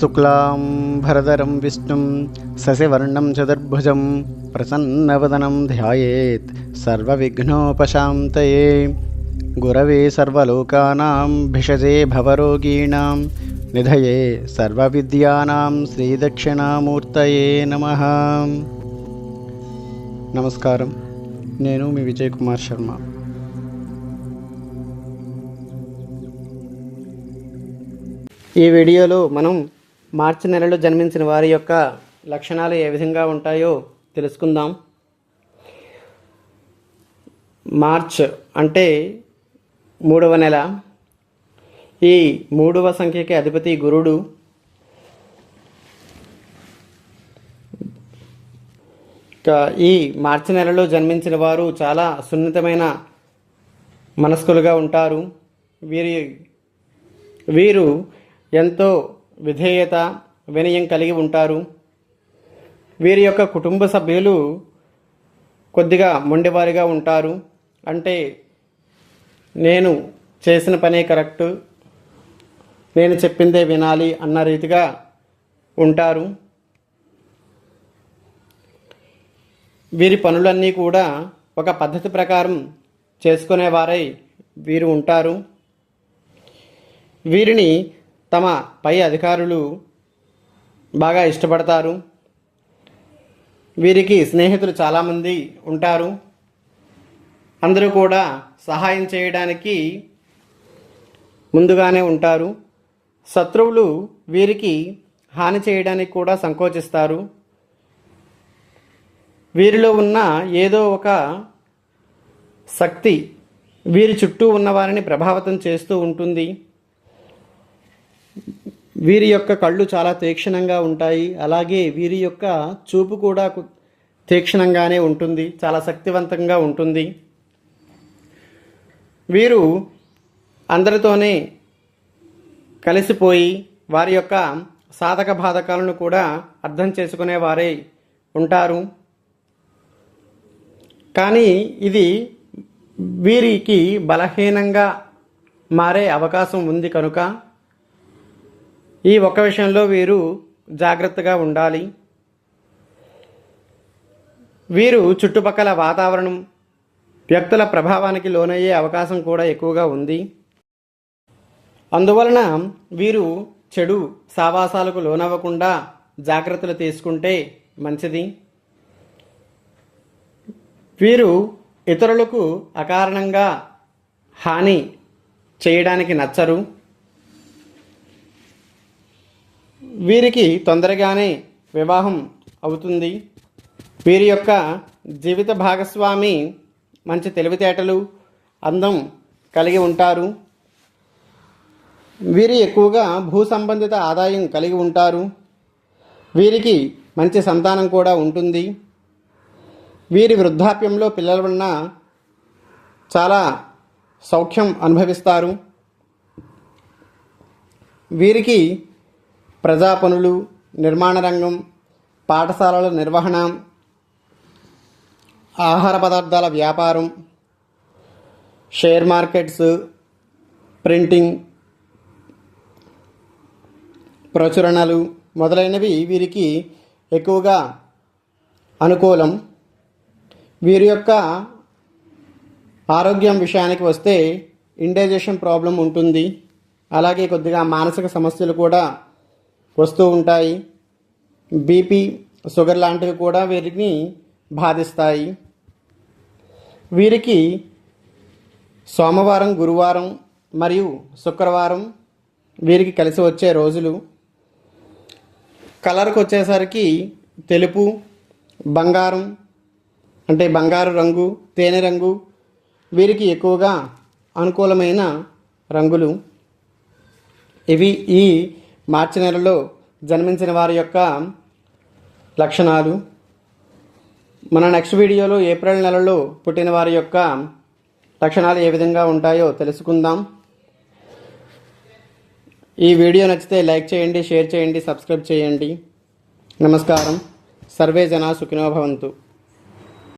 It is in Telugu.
శుక్లాం భరదరం విష్ణుం శశివర్ణం చతుర్భుజం ప్రసన్నవదనం ధ్యాయేత్ సర్వవిఘ్నోపశాంతయే. గురవే సర్వలోకానాం భిషజే భవరోగీణాం నిధయే సర్వవిద్యానాం శ్రీదక్షిణామూర్తయే నమ. నమస్కారం. నేను మీ విజయ్ కుమార్ శర్మ. ఈ వీడియోలో మనం మార్చి నెలలో జన్మించిన వారి యొక్క లక్షణాలు ఏ విధంగా ఉంటాయో తెలుసుకుందాం. మార్చ్ అంటే మూడవ నెల. ఈ మూడవ సంఖ్యకి అధిపతి గురుడు. ఈ మార్చి నెలలో జన్మించిన వారు చాలా సున్నితమైన మనస్కులుగా ఉంటారు. వీరి వీరు ఎంతో విధేయత వినయం కలిగి ఉంటారు. వీరి యొక్క కుటుంబ సభ్యులు కొద్దిగా మొండివారిగా ఉంటారు. అంటే నేను చేసిన పనే కరెక్ట్ నేను చెప్పిందే వినాలి అన్న రీతిగా ఉంటారు. వీరి పనులన్నీ కూడా ఒక పద్ధతి ప్రకారం చేసుకునేవారై వీరు ఉంటారు. వీరిని తమ పై అధికారులు బాగా ఇష్టపడతారు. వీరికి స్నేహితులు చాలామంది ఉంటారు. అందరూ కూడా సహాయం చేయడానికి ముందుగానే ఉంటారు. శత్రువులు వీరికి హాని చేయడానికి కూడా సంకోచిస్తారు. వీరిలో ఉన్న ఏదో ఒక శక్తి వీరి చుట్టూ ఉన్న వారిని ప్రభావితం చేస్తూ ఉంటుంది. వీరి యొక్క కళ్ళు చాలా తీక్షణంగా ఉంటాయి. అలాగే వీరి యొక్క చూపు కూడా తీక్షణంగానే ఉంటుంది. చాలా శక్తివంతంగా ఉంటుంది. వీరు అందరితోనే కలిసిపోయి వారి యొక్క సాధక బాధకాలను కూడా అర్థం చేసుకునే వారే ఉంటారు. కానీ ఇది వీరికి బలహీనంగా మారే అవకాశం ఉంది కనుక ఈ ఒక్క విషయంలో వీరు జాగ్రత్తగా ఉండాలి. వీరు చుట్టుపక్కల వాతావరణం వ్యక్తుల ప్రభావానికి లోనయ్యే అవకాశం కూడా ఎక్కువగా ఉంది. అందువలన వీరు చెడు సావాసాలకు లోనవ్వకుండా జాగ్రత్తలు తీసుకుంటే మంచిది. వీరు ఇతరులకు అకారణంగా హాని చేయడానికి నచ్చరు. వీరికి తొందరగానే వివాహం అవుతుంది. వీరి యొక్క జీవిత భాగస్వామి మంచి తెలివితేటలు అందం కలిగి ఉంటారు. వీరు ఎక్కువగా భూ సంబంధిత ఆదాయం కలిగి ఉంటారు. వీరికి మంచి సంతానం కూడా ఉంటుంది. వీరి వృద్ధాప్యంలో పిల్లలు ఉన్న చాలా సౌఖ్యం అనుభవిస్తారు. వీరికి ప్రజా పనులు నిర్మాణ రంగం పాఠశాలల నిర్వహణ ఆహార పదార్థాల వ్యాపారం షేర్ మార్కెట్స్ ప్రింటింగ్ ప్రచురణలు మొదలైనవి వీరికి ఎక్కువగా అనుకూలం. వీరి యొక్క ఆరోగ్యం విషయానికి వస్తే ఇండైజెషన్ ప్రాబ్లం ఉంటుంది. అలాగే కొద్దిగా మానసిక సమస్యలు కూడా వస్తూ ఉంటాయి. బీపీ షుగర్ లాంటివి కూడా వీరిని బాధిస్తాయి. వీరికి సోమవారం గురువారం మరియు శుక్రవారం వీరికి కలిసి వచ్చే రోజులు. కలర్కి వచ్చేసరికి తెలుపు బంగారం అంటే బంగారు రంగు తేనె రంగు వీరికి ఎక్కువగా అనుకూలమైన రంగులు. ఇవి ఈ మార్చి నెలలో జన్మించిన వారి యొక్క లక్షణాలు. మన నెక్స్ట్ వీడియోలో ఏప్రిల్ నెలలో పుట్టిన వారి యొక్క లక్షణాలు ఏ విధంగా ఉంటాయో తెలుసుకుందాం. ఈ వీడియో నచ్చితే లైక్ చేయండి షేర్ చేయండి సబ్స్క్రైబ్ చేయండి. నమస్కారం. సర్వే జనా సుఖినో భవంతు.